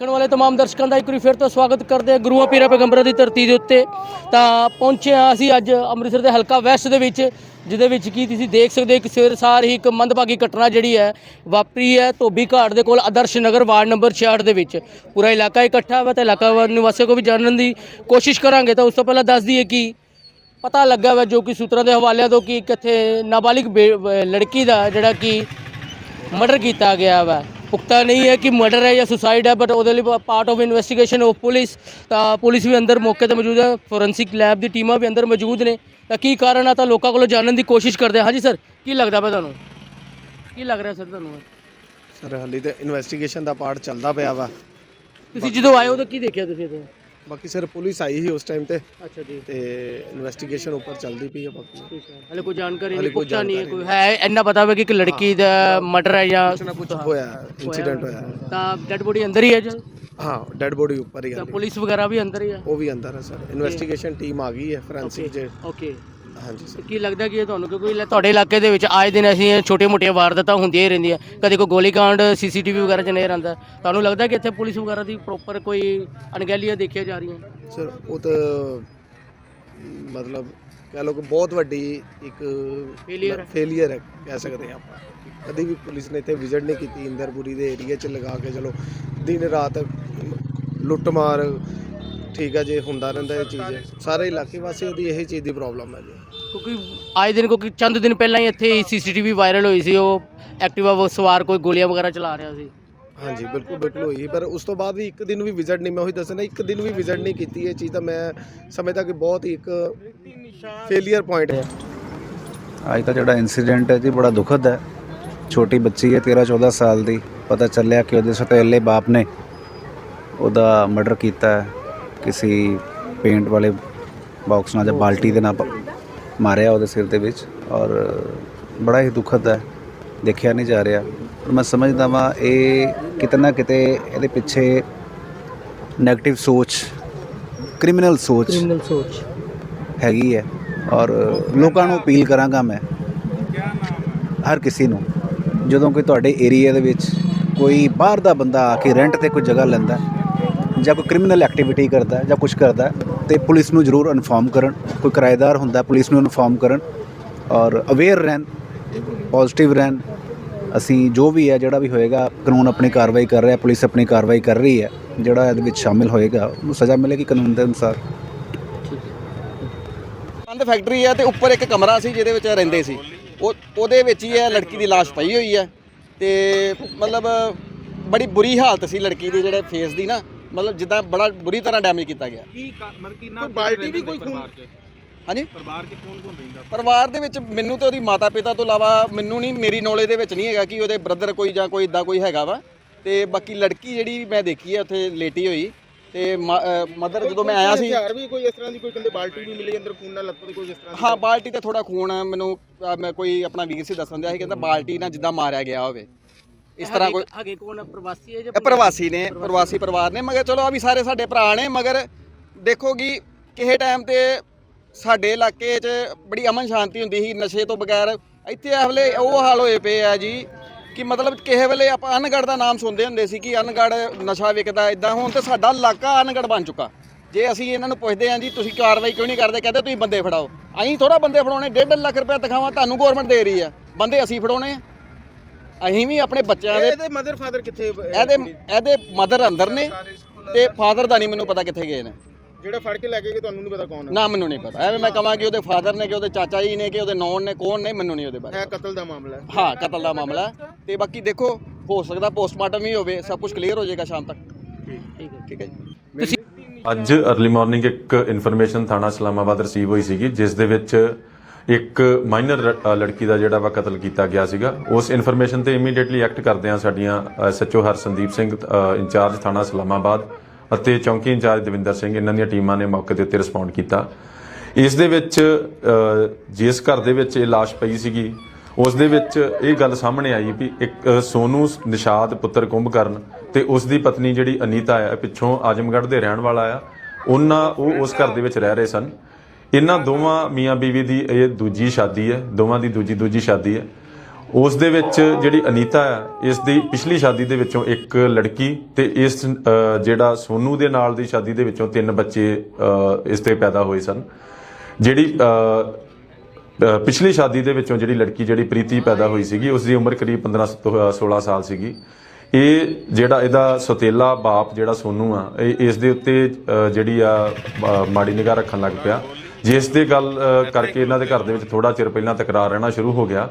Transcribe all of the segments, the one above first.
ਦੇਖਣ ਵਾਲੇ तमाम ਦਰਸ਼ਕਾਂ ਦਾ ਇੱਕ ਵਾਰੀ ਫਿਰ ਤੋਂ ਸਵਾਗਤ ਕਰਦੇ ਹਾਂ ਗੁਰੂਆਂ ਪੀਰਾਂ ਪੈਗੰਬਰਾਂ ਦੀ ਧਰਤੀ ਦੇ ਉੱਤੇ ਤਾਂ ਪਹੁੰਚੇ ਹਾਂ ਅਸੀਂ ਅੱਜ ਅੰਮ੍ਰਿਤਸਰ ਦੇ ਹਲਕਾ ਵੈਸਟ ਦੇ ਵਿੱਚ ਜਿਹਦੇ ਵਿੱਚ ਕੀ ਤੁਸੀਂ ਦੇਖ ਸਕਦੇ ਹੋ ਕਿ ਸਵੇਰ ਸਾਰ ਹੀ ਇੱਕ ਮੰਦਭਾਗੀ ਘਟਨਾ ਜਿਹੜੀ ਹੈ ਵਾਪਰੀ ਹੈ ਧੋਬੀ ਘਾਟ ਦੇ ਕੋਲ ਆਦਰਸ਼ ਨਗਰ ਵਾਰਡ ਨੰਬਰ 66 ਦੇ ਵਿੱਚ ਪੂਰਾ ਇਲਾਕਾ ਇਕੱਠਾ ਹੋਇਆ ਤੇ ਇਲਾਕਾ ਨਿਵਾਸੀਆਂ ਕੋ ਵੀ ਜਾਣਨ ਦੀ ਕੋਸ਼ਿਸ਼ ਕਰਾਂਗੇ ਤਾਂ ਉਸ ਤੋਂ ਪਹਿਲਾਂ ਦੱਸ ਦਈਏ ਕਿ ਪਤਾ ਲੱਗਾ ਵਾ ਜੋ ਕਿ ਸੂਤਰਾਂ ਦੇ ਹਵਾਲਿਆਂ ਤੋਂ ਕਿ ਕਿੱਥੇ ਨਾਬਾਲਿਗ ਬੇ- ਲੜਕੀ ਦਾ ਜਿਹੜਾ ਕਿ ਮਰਡਰ ਕੀਤਾ ਗਿਆ ਵਾ ਪੁਖਤਾ ਨਹੀਂ ਹੈ ਕਿ ਮਰਡਰ ਹੈ ਜਾਂ ਸੁਸਾਈਡ ਹੈ ਬਟ ਉਹਦੇ ਲਈ part of investigation of police ਤਾਂ ਪੁਲਿਸ ਵੀ ਅੰਦਰ ਮੌਕੇ ਤੇ ਮੌਜੂਦ ਹੈ ਫੋਰੈਂਸਿਕ ਲੈਬ ਦੀ ਟੀਮਾਂ ਵੀ ਅੰਦਰ ਮੌਜੂਦ ਨੇ। ਤਾਂ ਕੀ ਕਾਰਨ ਆ? ਤਾਂ ਲੋਕਾਂ ਕੋਲੋਂ ਜਾਣਨ ਦੀ ਕੋਸ਼ਿਸ਼ ਕਰਦੇ ਹਾਂ। ਹਾਂਜੀ ਸਰ ਕੀ ਲੱਗਦਾ ਪਿਆ ਤੁਹਾਨੂੰ? ਕੀ ਲੱਗ ਰਿਹਾ ਸਰ ਤੁਹਾਨੂੰ? ਸਰ ਹਾਲੇ ਤੇ ਇਨਵੈਸਟੀਗੇਸ਼ਨ ਦਾ ਪਾਰਟ ਚੱਲਦਾ ਪਿਆ ਵਾ। ਤੁਸੀਂ ਜਦੋਂ ਆਏ ਉਦੋਂ ਕੀ ਦੇਖਿਆ ਤੁਸੀਂ ਇੱਥੇ? ਬਾਕੀ ਸਰ ਪੁਲਿਸ ਆਈ ਸੀ ਉਸ ਟਾਈਮ ਤੇ। ਅੱਛਾ ਜੀ। ਤੇ ਇਨਵੈਸਟੀਗੇਸ਼ਨ ਉੱਪਰ ਚੱਲਦੀ ਪਈ ਹੈ ਬਾਕੀ। ਠੀਕ ਹੈ। ਹਲੇ ਕੋਈ ਜਾਣਕਾਰੀ ਨਹੀਂ ਪੁੱਛਾ ਨਹੀਂ ਹੈ ਕੋਈ ਹੈ ਇੰਨਾ ਪਤਾ ਵਾ ਕਿ ਇੱਕ ਲੜਕੀ ਦਾ ਮਰਡਰ ਹੈ ਜਾਂ ਕੁਛ ਨਾ ਕੁਛ ਹੋਇਆ ਇਨਸੀਡੈਂਟ ਹੋਇਆ। ਤਾਂ ਡੈਡ ਬੋਡੀ ਅੰਦਰ ਹੀ ਹੈ ਜੀ? ਹਾਂ ਡੈਡ ਬੋਡੀ ਉੱਪਰ ਹੀ ਤਾਂ ਆ ਪੁਲਿਸ ਵਗੈਰਾ ਵੀ ਅੰਦਰ ਹੀ ਹੈ? ਉਹ ਵੀ ਅੰਦਰ ਹੈ ਸਰ। ਇਨਵੈਸਟੀਗੇਸ਼ਨ ਟੀਮ ਆ ਗਈ ਹੈ ਫੋਰੈਂਸਿਕ ਜੇ ਓਕੇ ਹਾਂਜੀ ਸਰ ਕੀ ਲੱਗਦਾ ਕਿ ਇਹ ਤੁਹਾਨੂੰ ਕਿਉਂਕਿ ਲੈ- ਤੁਹਾਡੇ ਇਲਾਕੇ ਦੇ ਵਿੱਚ ਆਏ ਦਿਨ ਅਸੀਂ ਛੋਟੀਆਂ-ਮੋਟੀਆਂ ਵਾਰਦਾਤਾਂ ਹੁੰਦੀਆਂ ਹੀ ਰਹਿੰਦੀਆਂ। ਕਦੇ ਕੋਈ ਗੋਲੀकांड ਸੀਸੀਟੀਵੀ ਵਗੈਰਾ 'ਚ ਨਹੀਂ ਰਹਿੰਦਾ। ਤੁਹਾਨੂੰ ਲੱਗਦਾ ਕਿ ਇੱਥੇ ਪੁਲਿਸ ਵਗੈਰਾ ਦੀ ਪ੍ਰੋਪਰ ਕੋਈ ਅਣਗਹਿਲੀਆਂ ਦੇਖੀਆਂ ਜਾ ਰਹੀਆਂ? ਸਰ ਉਹ ਤਾਂ ਮਤਲਬ ਕਹਿ ਲਓ ਕਿ ਬਹੁਤ ਵੱਡੀ ਇੱਕ Failure ਹੈ। ਫੇਲਿਅਰ ਹੈ ਕਹਿ ਸਕਦੇ ਹਾਂ ਆਪਾਂ। ਕਦੀ ਵੀ ਪੁਲਿਸ ਨੇ ਇੱਥੇ ਵਿਜ਼ਿਟ ਨਹੀਂ ਕੀਤੀ ਇੰਦਰਪੁਰੀ ਦੇ ਏਰੀਆ 'ਚ ਲਗਾ ਕੇ ਚਲੋ ਦਿਨ ਰਾਤ ਲੁੱਟਮਾਰ ਠੀਕ ਹੈ ਜੇ ਹੁੰਦਾ ਰਹਿੰਦਾ ਇਹ ਚੀਜ਼। ਸਾਰੇ ਇਲਾਕੇ ਵਾਸੀਆਂ ਦੀ ਇਹੀ ਚੀਜ਼ ਦੀ ਪ੍ਰੋਬਲਮ ਹੈ ਜੀ। ਕਿਉਂਕਿ ਆਏ ਦਿਨ ਕਿਉਂਕਿ ਚੰਦ ਦਿਨ ਪਹਿਲਾਂ ਹੀ ਇੱਥੇ ਸੀਸੀਟੀਵੀ ਵਾਇਰਲ ਹੋਈ ਸੀ ਉਹ ਐਕਟਿਵਾ ਸਵਾਰ ਕੋਈ ਗੋਲੀਆਂ ਵਗੈਰਾ ਚਲਾ ਰਿਹਾ ਸੀ। ਹਾਂਜੀ ਬਿਲਕੁਲ ਬਿਲਕੁਲ ਹੋਈ ਪਰ ਉਸ ਤੋਂ ਬਾਅਦ ਵੀ ਇੱਕ ਦਿਨ ਵੀ ਵਿਜ਼ਿਟ ਨਹੀਂ ਮੈਂ ਉਹੀ ਦੱਸਣਾ ਇੱਕ ਦਿਨ ਵੀ ਵਿਜ਼ਿਟ ਨਹੀਂ ਕੀਤੀ ਇਹ ਚੀਜ਼ ਤਾਂ ਮੈਂ ਸਮਝਦਾ ਕਿ ਬਹੁਤ ਹੀ ਇੱਕ ਫੇਲਿਅਰ ਪੁਆਇੰਟ ਹੈ। ਅੱਜ ਦਾ ਜਿਹੜਾ ਇਨਸੀਡੈਂਟ ਹੈ ਜੀ ਬੜਾ ਦੁਖਦ ਹੈ। ਛੋਟੀ ਬੱਚੀ ਹੈ 13 14 ਸਾਲ ਦੀ ਪਤਾ ਚੱਲਿਆ ਕਿ ਉਹਦੇ ਸਤੇਲੇ ਬਾਪ ਨੇ ਉਹਦਾ ਮਰਡਰ ਕੀਤਾ ਹੈ। ਕਿਸੇ ਪੇਂਟ ਵਾਲੇ ਬਾਕਸ ਨਾਲ ਜਾਂ ਬਾਲਟੀ ਦੇ ਨਾਲ ਮਾਰਿਆ ਉਹਦੇ ਸਿਰ ਦੇ ਵਿੱਚ ਔਰ ਬੜਾ ਹੀ ਦੁਖਦ ਹੈ ਦੇਖਿਆ ਨਹੀਂ ਜਾ ਰਿਹਾ। ਪਰ ਮੈਂ ਸਮਝਦਾ ਵਾਂ ਇਹ ਕਿਤੇ ਨਾ ਕਿਤੇ ਇਹਦੇ ਪਿੱਛੇ 네ਗੇਟਿਵ ਸੋਚ ਕ੍ਰਿਮੀਨਲ ਸੋਚ ਕ੍ਰਿਮੀਨਲ ਸੋਚ। ਹੈਗੀ ਹੈ ਔਰ ਲੋਕਾਂ ਨੂੰ ਅਪੀਲ ਕਰਾਂਗਾ ਮੈਂ ਹਰ ਕਿਸੇ ਨੂੰ ਜਦੋਂ ਕੋਈ ਤੁਹਾਡੇ ਏਰੀਆ ਦੇ ਵਿੱਚ ਕੋਈ ਬਾਹਰ ਦਾ ਬੰਦਾ ਆ ਕੇ ਰੈਂਟ ਤੇ ਕੋਈ ਜਗ੍ਹਾ ਲੈਂਦਾ ਜਾਂ ਕੋਈ ਕ੍ਰਿਮੀਨਲ ਐਕਟੀਵਿਟੀ ਕਰਦਾ ਜਾਂ ਕੁਝ ਕਰਦਾ ਹੈ, ਤੇ ਪੁਲਿਸ ਨੂੰ ਜ਼ਰੂਰ ਇਨਫਾਰਮ ਕਰਨ ਕੋਈ ਕਿਰਾਏਦਾਰ ਹੁੰਦਾ ਪੁਲਿਸ ਨੂੰ ਇਨਫਾਰਮ ਕਰਨ ਔਰ ਅਵੇਅਰ ਰਹਿਣ ਪੋਜ਼ਿਟਿਵ ਰਹਿਣ। ਅਸੀਂ ਜੋ ਵੀ ਹੈ ਜਿਹੜਾ ਵੀ ਹੋਏਗਾ ਕਾਨੂੰਨ ਆਪਣੀ ਕਾਰਵਾਈ ਕਰ ਰਿਹਾ ਪੁਲਿਸ ਆਪਣੀ ਕਾਰਵਾਈ ਕਰ ਰਹੀ ਹੈ ਜਿਹੜਾ ਇਹਦੇ ਵਿੱਚ ਸ਼ਾਮਿਲ ਹੋਏਗਾ ਉਹਨੂੰ ਸਜ਼ਾ ਮਿਲੇਗੀ ਕਾਨੂੰਨ ਦੇ ਅਨੁਸਾਰ। ਕੰਧ ਫੈਕਟਰੀ ਹੈ ਤੇ ਉੱਪਰ ਇੱਕ ਕਮਰਾ ਸੀ ਜਿਹਦੇ ਵਿੱਚ ਰਹਿੰਦੇ ਸੀ। ਉਹ ਉਹਦੇ ਵਿੱਚ ਹੀ ਹੈ ਲੜਕੀ ਦੀ ਲਾਸ਼ ਪਈ ਹੋਈ ਹੈ ਤੇ ਮਤਲਬ ਬੜੀ ਬੁਰੀ ਹਾਲਤ ਸੀ ਲੜਕੀ ਦੇ ਜਿਹੜੇ ਫੇਸ ਦੀ ਨਾ। ਮਤਲਬ ਜਿੱਦਾਂ ਬੜਾ ਬੁਰੀ ਤਰ੍ਹਾਂ ਡੈਮੇਜ ਕੀਤਾ ਗਿਆ। ਕੀ ਕਾ- ਮਤਲਬ ਕਿ ਨਾ ਕੋਈ ਬਾਲਟੀ ਵੀ ਕੋਈ ਖੂਨ ਹਾਂਜੀ? ਪਰਿਵਾਰ ਚ ਕੌਣ ਕੌਣ ਰਹਿੰਦਾ ਪਰਿਵਾਰ ਦੇ ਵਿੱਚ ਮੈਨੂੰ ਤੇ ਉਹਦੀ ਮਾਤਾ ਪਿਤਾ ਤੋਂ ਇਲਾਵਾ ਮੈਨੂੰ ਨਹੀਂ ਮੇਰੀ ਨੌਲੇਜ ਦੇ ਵਿੱਚ ਨਹੀਂ ਹੈਗਾ ਕਿ ਉਹਦੇ ਬ੍ਰਦਰ ਕੋਈ ਜਾਂ ਕੋਈ ਇਦਾਂ ਕੋਈ ਹੈਗਾ ਵਾ। ਤੇ ਬਾਕੀ ਲੜਕੀ ਜਿਹੜੀ ਮੈਂ ਦੇਖੀ ਹੈ ਉੱਥੇ ਲੇਟੀ ਹੋਈ। ਤੇ ਮਦਰ ਜਦੋਂ ਮੈਂ ਆਇਆ ਸੀ ਹਥਿਆਰ ਵੀ ਕੋਈ ਇਸ ਤਰ੍ਹਾਂ ਦੀ ਕੋਈ ਕਹਿੰਦੇ ਬਾਲਟੀ ਵੀ ਮਿਲੀ ਅੰਦਰ ਖੂਨ ਨਾਲ ਲੱਤ ਕੋਈ ਇਸ ਤਰ੍ਹਾਂ ਹਾਂ ਬਾਲਟੀ ਤੇ ਥੋੜਾ ਖੂਨ ਆ। ਮੈਨੂੰ ਅਹ ਮੈਂ ਕੋਈ ਆਪਣਾ ਵੀਰ ਸੀ ਦੱਸਣ ਦਿਆ ਸੀ ਕਹਿੰਦਾ ਬਾਲਟੀ ਨਾਲ ਜਿੱਦਾਂ ਮਾਰਿਆ ਗਿਆ ਹੋਵੇ। ਇਸ ਤਰ੍ਹਾਂ ਕੋਈ ਹਗੇ ਕੋਣ ਪ੍ਰਵਾਸੀ ਹੈ ਜਾਂ ਇਹ ਪ੍ਰਵਾਸੀ ਨੇ ਪ੍ਰਵਾਸੀ ਪਰਿਵਾਰ ਨੇ। ਮਗਰ ਚਲੋ ਆ ਵੀ ਸਾਰੇ ਸਾਡੇ ਭਰਾ ਨੇ ਮਗਰ ਦੇਖੋ ਕਿ ਕਿਸੇ ਟਾਈਮ ਤੇ ਸਾਡੇ ਇਲਾਕੇ 'ਚ ਬੜੀ ਅਮਨ ਸ਼ਾਂਤੀ ਹੁੰਦੀ ਸੀ ਨਸ਼ੇ ਤੋਂ ਬਗੈਰ। ਇੱਥੇ ਇਹ ਵੇਲੇ ਉਹ ਹਾਲ ਹੋਏ ਪਏ ਆ ਜੀ ਕਿ ਮਤਲਬ ਕਿਸੇ ਵੇਲੇ ਆਪਾਂ ਅਨਗੜ ਦਾ ਨਾਮ ਸੁਣਦੇ ਹੁੰਦੇ ਸੀ ਕਿ ਅਨਗੜ ਨਸ਼ਾ ਵਿਕਦਾ ਇਦਾਂ ਹੁਣ ਤੇ ਸਾਡਾ ਇਲਾਕਾ ਅਨਗੜ ਬਣ ਚੁੱਕਾ। ਜੇ ਅਸੀਂ ਇਹਨਾਂ ਨੂੰ ਪੁੱਛਦੇ ਹਾਂ ਜੀ ਤੁਸੀਂ ਕਾਰਵਾਈ ਕਿਉਂ ਨਹੀਂ ਕਰਦੇ? ਕਹਿੰਦੇ ਤੁਸੀਂ ਬੰਦੇ ਫੜਾਓ। ਅਸੀਂ ਥੋੜਾ ਬੰਦੇ ਫੜਾਉਣੇ 1.5 ਲੱਖ ਰੁਪਏ ਤਖਾਵਾਂ ਤੁਹਾਨੂੰ ਗਵਰਨਮੈਂਟ ਦੇ ਰਹੀ ਆ ਬੰਦੇ ਅਸੀਂ ਫੜਾਉਣੇ ਆ। ਅਸੀਂ ਵੀ ਆਪਣੇ ਬੱਚਿਆਂ ਦੇ ਇਹਦੇ ਮਦਰ ਫਾਦਰ ਕਿੱਥੇ ਇਹਦੇ ਇਹਦੇ ਮਦਰ ਅੰਦਰ ਨੇ ਤੇ ਫਾਦਰ ਦਾ ਨਹੀਂ ਮੈਨੂੰ ਪਤਾ ਕਿੱਥੇ ਗਏ ਨੇ। ਜਿਹੜਾ ਫੜ ਕੇ ਲੈ ਕੇ ਗਏ ਤੁਹਾਨੂੰ ਨਹੀਂ ਪਤਾ ਕੌਣ ਹੈ ਨਾ ਮੈਨੂੰ ਨਹੀਂ ਪਤਾ। ਐਵੇਂ ਮੈਂ ਕਹਾਂ ਕਿ ਉਹਦੇ ਫਾਦਰ ਨੇ ਕਿ ਉਹਦੇ ਚਾਚਾ ਜੀ ਨੇ ਕਿ ਉਹਦੇ ਨੌਨ ਨੇ ਕੌਣ ਨੇ ਮੈਨੂੰ ਨਹੀਂ ਉਹਦੇ ਬਾਰੇ ਇਹ ਕਤਲ ਦਾ ਮਾਮਲਾ ਹੈ। ਹਾਂ ਕਤਲ ਦਾ ਮਾਮਲਾ ਹੈ। ਤੇ ਬਾਕੀ ਦੇਖੋ ਹੋ ਸਕਦਾ ਪੋਸਟਮਾਰਟਮ ਵੀ ਹੋਵੇ ਸਭ ਕੁਝ ਕਲੀਅਰ ਹੋ ਜਾਏਗਾ ਸ਼ਾਮ ਤੱਕ। ਠੀਕ ਹੈ। ਠੀਕ ਹੈ ਜੀ। ਤੁਸੀਂ ਅੱਜ अर्ਲੀ ਮਾਰਨਿੰਗ ਇੱਕ ਇਨਫੋਰਮੇਸ਼ਨ ਥਾਣਾ ਇਸਲਾਮਾਬਾਦ ਰਿਸੀਵ ਹੋਈ ਸੀਗੀ ਜਿਸ ਦੇ ਵਿੱਚ ਇੱਕ ਮਾਈਨਰ ਲੜਕੀ ਦਾ ਜਿਹੜਾ ਵਾ ਕਤਲ ਕੀਤਾ ਗਿਆ ਸੀਗਾ ਉਸ ਇਨਫੋਰਮੇਸ਼ਨ ਤੇ ਇਮੀਡੀਏਟਲੀ ਐਕਟ ਕਰਦੇ ਆ ਸਾਡੀਆਂ ਐਸਐਚਓ ਹਰਸੰਦੀਪ ਸਿੰਘ ਇੰਚਾਰਜ ਥਾਣਾ ਇਸਲਾਮਾਬਾਦ ਅਤੇ ਚੌਂਕੀ ਇੰਚਾਰਜ ਦਵਿੰਦਰ ਸਿੰਘ ਇਹਨਾਂ ਦੀਆਂ ਟੀਮਾਂ ਨੇ ਮੌਕੇ ਦੇ ਉੱਤੇ ਰਿਸਪੌਂਡ ਕੀਤਾ। ਇਸ ਦੇ ਵਿੱਚ ਜਿਸ ਘਰ ਦੇ ਵਿੱਚ ਇਹ ਲਾਸ਼ ਪਈ ਸੀਗੀ ਉਸ ਦੇ ਵਿੱਚ ਇਹ ਗੱਲ ਸਾਹਮਣੇ ਆਈ ਵੀ ਇੱਕ ਅ, ਸੋਨੂ ਨਿਸ਼ਾਦ ਪੁੱਤਰ ਕੁੰਭਕਰਨ ਤੇ ਉਸ ਦੀ ਪਤਨੀ ਜਿਹੜੀ ਅਨੀਤਾ ਹੈ ਪਿੱਛੋਂ ਆਜਮਗੜ੍ਹ ਦੇ ਰਹਿਣ ਵਾਲਾ ਆ ਉਹਨਾਂ ਉਹ ਉਸ ਘਰ ਦੇ ਵਿੱਚ ਰਹਿ ਰਹੇ ਸਨ। ਇਹਨਾਂ ਦੋਵਾਂ ਮੀਆਂ ਬੀਵੀ ਦੀ ਇਹ ਦੂਜੀ ਸ਼ਾਦੀ ਹੈ, ਦੋਵਾਂ ਦੀ ਦੂਜੀ ਦੂਜੀ ਸ਼ਾਦੀ ਹੈ। ਉਸ ਦੇ ਵਿੱਚ ਜਿਹੜੀ ਅਨੀਤਾ ਹੈ, ਇਸ ਦੀ ਪਿਛਲੀ ਸ਼ਾਦੀ ਦੇ ਵਿੱਚੋਂ ਇੱਕ ਲੜਕੀ ਤੇ ਇਸ ਜਿਹੜਾ ਸੋਨੂ ਦੇ ਨਾਲ ਦੀ ਸ਼ਾਦੀ ਦੇ ਵਿੱਚੋਂ ਤਿੰਨ ਬੱਚੇ ਇਸ ਤੇ ਪੈਦਾ ਹੋਏ ਸਨ। ਜਿਹੜੀ ਪਿਛਲੀ ਸ਼ਾਦੀ ਦੇ ਵਿੱਚੋਂ ਜਿਹੜੀ ਲੜਕੀ ਜਿਹੜੀ ਪ੍ਰੀਤੀ ਪੈਦਾ ਹੋਈ ਸੀਗੀ, ਉਸ ਦੀ ਉਮਰ ਕਰੀਬ 15 ਤੋਂ 16 ਸਾਲ ਸੀਗੀ। ਇਹ ਜਿਹੜਾ ਇਹਦਾ ਸੋਤੇਲਾ ਬਾਪ ਜਿਹੜਾ ਸੋਨੂ ਆ, ਇਹ ਇਸ ਦੇ ਉੱਤੇ ਜਿਹੜੀ ਆ ਮਾੜੀ ਨਿਗਾਹ ਰੱਖਣ ਲੱਗ ਪਿਆ। ਜਿਸ ਦੇ ਗੱਲ ਕਰਕੇ ਇਹਨਾਂ ਦੇ ਘਰ ਦੇ ਵਿੱਚ ਥੋੜਾ ਚਿਰ ਪਹਿਲਾਂ ਤਕਰਾਰ ਰਹਿਣਾ ਸ਼ੁਰੂ ਹੋ ਗਿਆ।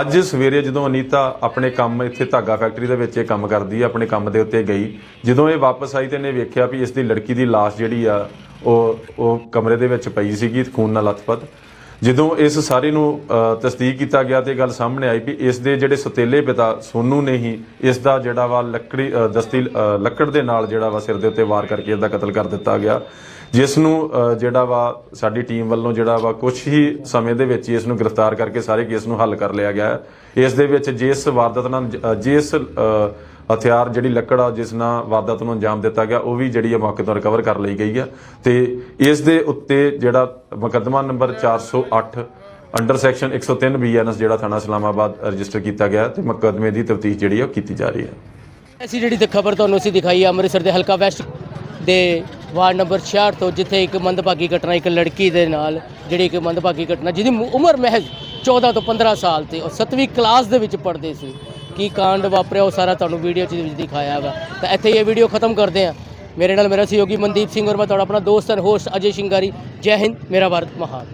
ਅੱਜ ਸਵੇਰੇ ਜਦੋਂ ਅਨੀਤਾ ਆਪਣੇ ਕੰਮ ਇੱਥੇ ਧਾਗਾ ਫੈਕਟਰੀ ਦੇ ਵਿੱਚ ਇਹ ਕੰਮ ਕਰਦੀ ਹੈ ਆਪਣੇ ਕੰਮ ਦੇ ਉੱਤੇ ਗਈ, ਜਦੋਂ ਇਹ ਵਾਪਸ ਆਈ ਤੇ ਇਹਨੇ ਵੇਖਿਆ ਵੀ ਇਸ ਦੀ ਲੜਕੀ ਦੀ ਲਾਸ਼ ਜਿਹੜੀ ਆ, ਉਹ ਉਹ ਕਮਰੇ ਦੇ ਵਿੱਚ ਪਈ ਸੀਗੀ, ਖੂਨ ਨਾਲ ਲਥਪਥ ਜਦੋਂ ਇਸ ਸਾਰੇ ਨੂੰ ਤਸਦੀਕ ਕੀਤਾ ਗਿਆ ਤੇ ਇਹ ਗੱਲ ਸਾਹਮਣੇ ਆਈ ਵੀ ਇਸ ਦੇ ਜਿਹੜੇ ਸਤੇਲੇ ਪਿਤਾ ਸੋਨੂ ਨੇ ਹੀ ਇਸ ਦਾ ਜਿਹੜਾ ਵਾ ਲੱਕੜੀ ਦਸਤੀ ਲੱਕੜ ਦੇ ਨਾਲ ਜਿਹੜਾ ਵਾ ਸਿਰ ਦੇ ਉੱਤੇ ਵਾਰ ਕਰਕੇ ਇਸ ਦਾ ਕਤਲ ਕਰ ਦਿੱਤਾ ਗਿਆ। ਜਿਸ ਨੂੰ ਜਿਹੜਾ ਵਾ ਸਾਡੀ ਟੀਮ ਵੱਲੋਂ ਜਿਹੜਾ ਵਾ ਕੁਝ ਹੀ ਸਮੇਂ ਦੇ ਵਿੱਚ ਹੀ ਇਸ ਨੂੰ ਗ੍ਰਿਫਤਾਰ ਕਰਕੇ ਸਾਰੇ ਕੇਸ ਨੂੰ ਹੱਲ ਕਰ ਲਿਆ ਗਿਆ। ਇਸ ਦੇ ਵਿੱਚ ਜਿਸ ਵਾਰਦਾਤ ਨਾਲ ਜਿਸ ਹਥਿਆਰ ਜਿਹੜੀ ਲੱਕੜ ਆ, ਜਿਸ ਨਾਲ ਵਾਰਦਾਤ ਨੂੰ ਅੰਜਾਮ ਦਿੱਤਾ ਗਿਆ, ਉਹ ਵੀ ਜਿਹੜੀ ਆ ਮੌਕੇ ਤੋਂ ਰਿਕਵਰ ਕਰ ਲਈ ਗਈ ਆ। ਤੇ ਇਸ ਦੇ ਉੱਤੇ ਜਿਹੜਾ ਮੁਕੱਦਮਾ ਨੰਬਰ 408 ਅੰਡਰ ਸੈਕਸ਼ਨ 103 ਬੀਐਨਐਸ ਜਿਹੜਾ ਥਾਣਾ ਇਸਲਾਮਾਬਾਦ ਰਜਿਸਟਰ ਕੀਤਾ ਗਿਆ ਤੇ ਮੁਕੱਦਮੇ ਦੀ ਤਫਤੀਸ਼ ਜਿਹੜੀ ਆ ਉਹ ਕੀਤੀ ਜਾ ਰਹੀ ਹੈ। ਅਸੀਂ ਜਿਹੜੀ ਖਬਰ ਤੁਹਾਨੂੰ ਅਸੀਂ ਦਿਖਾਈ ਹੈ ਅੰਮ੍ਰਿਤਸਰ ਦੇ ਹਲਕਾ ਵੈਸਟ ਦੇ ਵਾਰਡ ਨੰਬਰ 66 ਤੋਂ, ਜਿੱਥੇ ਇੱਕ ਮੰਦਭਾਗੀ ਘਟਨਾ, ਇੱਕ ਲੜਕੀ ਦੇ ਨਾਲ ਜਿਹੜੀ ਇੱਕ ਮੰਦਭਾਗੀ ਘਟਨਾ, ਜਿਹਦੀ ਉਮਰ ਮਹਿਜ਼ 14 ਤੋਂ 15 ਸਾਲ ਤੇ ਉਹ 7ਵੀਂ ਕਲਾਸ ਦੇ ਵਿੱਚ ਪੜ੍ਹਦੇ ਸੀ। ਕੀ ਕਾਂਡ ਵਾਪਰਿਆ ਉਹ ਸਾਰਾ ਤੁਹਾਨੂੰ ਵੀਡੀਓ 'ਚ ਦਿਖਾਇਆ ਵਾ ਤਾਂ ਇੱਥੇ ਇਹ ਵੀਡੀਓ ਖਤਮ ਕਰਦੇ ਹਾਂ। ਮੇਰੇ ਨਾਲ ਮੇਰਾ ਸਹਿਯੋਗੀ ਮਨਦੀਪ ਸਿੰਘ ਔਰ ਮੈਂ ਤੁਹਾਡਾ ਆਪਣਾ ਦੋਸਤ ਐਂਡ ਹੋਸਟ ਅਜੇ ਸ਼ਿੰਗਾਰੀ। ਜੈ ਹਿੰਦ, ਮੇਰਾ ਭਾਰਤ ਮਹਾਨ।